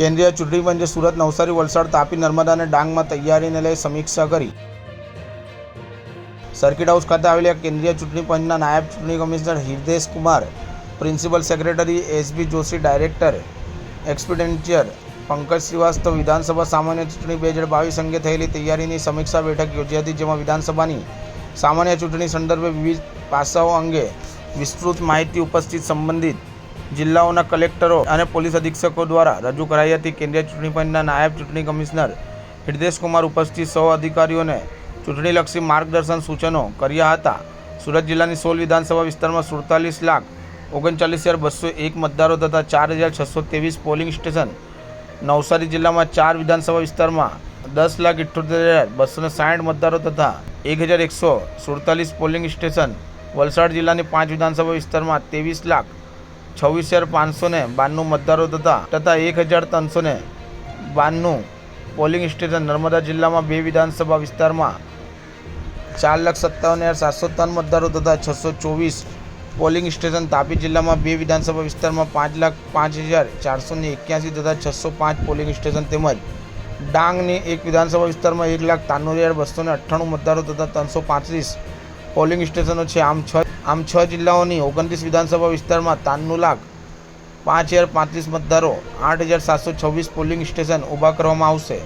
કેન્દ્રીય ચૂંટણી પંચે સુરત, નવસારી, વલસાડ, તાપી, નર્મદા અને ડાંગમાં તૈયારીને લઈ સમીક્ષા કરી. સર્કિટ હાઉસ ખાતે આવેલા કેન્દ્રીય ચૂંટણી પંચના નાયબ ચૂંટણી commissioner Hirdesh Kumar, principal secretary S B Joshi, director expenditure Pankaj Shrivastava, વિધાનસભા સામાન્ય ચૂંટણી બે હજાર બાવીસ અંગે થયેલી તૈયારીની સમીક્ષા બેઠક યોજી હતી, જેમાં વિધાનસભાની સામાન્ય ચૂંટણી સંદર્ભે વિવિધ પાસાઓ અંગે વિસ્તૃત માહિતી ઉપસ્થિત સંબંધિત જિલ્લાઓના કલેક્ટરો અને પોલીસ અધિક્ષકો દ્વારા રજૂ કરાઈ હતી. કેન્દ્રીય ચૂંટણી પંચના નાયબ ચૂંટણી કમિશનર હિરદેશકુમાર ઉપસ્થિત સૌ અધિકારીઓને ચૂંટણીલક્ષી માર્ગદર્શન સૂચનો કર્યા હતા. સુરત જિલ્લાની સોળ વિધાનસભા વિસ્તારમાં સુડતાલીસ લાખ ઓગણચાલીસ હજાર બસો એક મતદારો તથા ચાર હજાર છસો ત્રેવીસ પોલિંગ સ્ટેશન. નવસારી જિલ્લામાં ચાર વિધાનસભા વિસ્તારમાં દસ લાખ ઇઠ્ઠોતેર હજાર બસો સાઠ મતદારો તથા એક હજાર એકસો સુડતાલીસ પોલિંગ સ્ટેશન. વલસાડ જિલ્લાની પાંચ વિધાનસભા વિસ્તારમાં ત્રેવીસ લાખ છવ્વીસ હજાર પાંચસો ને બાણું મતદારો થતા તથા એક હજાર ત્રણસો ને બાણું પોલિંગ સ્ટેશન નર્મદા જિલ્લામાં બે વિધાનસભા વિસ્તારમાં ચાર લાખ સત્તાવન હજાર સાતસો ત્રણ મતદારો તથા છસો ચોવીસ પોલિંગ સ્ટેશન તાપી જિલ્લામાં બે વિધાનસભા વિસ્તારમાં પાંચ લાખ પાંચ હજાર ચારસો ને એક્યાસી તથા છસો પાંચ પોલિંગ સ્ટેશન તેમજ ડાંગની એક વિધાનસભા વિસ્તારમાં એક લાખ ત્રાણું હજાર બસો ને અઠ્ઠાણું મતદારો તથા ત્રણસો પાંત્રીસ પોલિંગ સ્ટેશનો છે. આમ છ આમ છ જિલ્લાઓની ઓગણત્રીસ વિધાનસભા વિસ્તારમાં ત્રાણું લાખ પાંચ હજાર પાંત્રીસ મતદારો, આઠ હજાર સાતસો છવ્વીસ પોલિંગ સ્ટેશન ઊભા કરવામાં આવશે.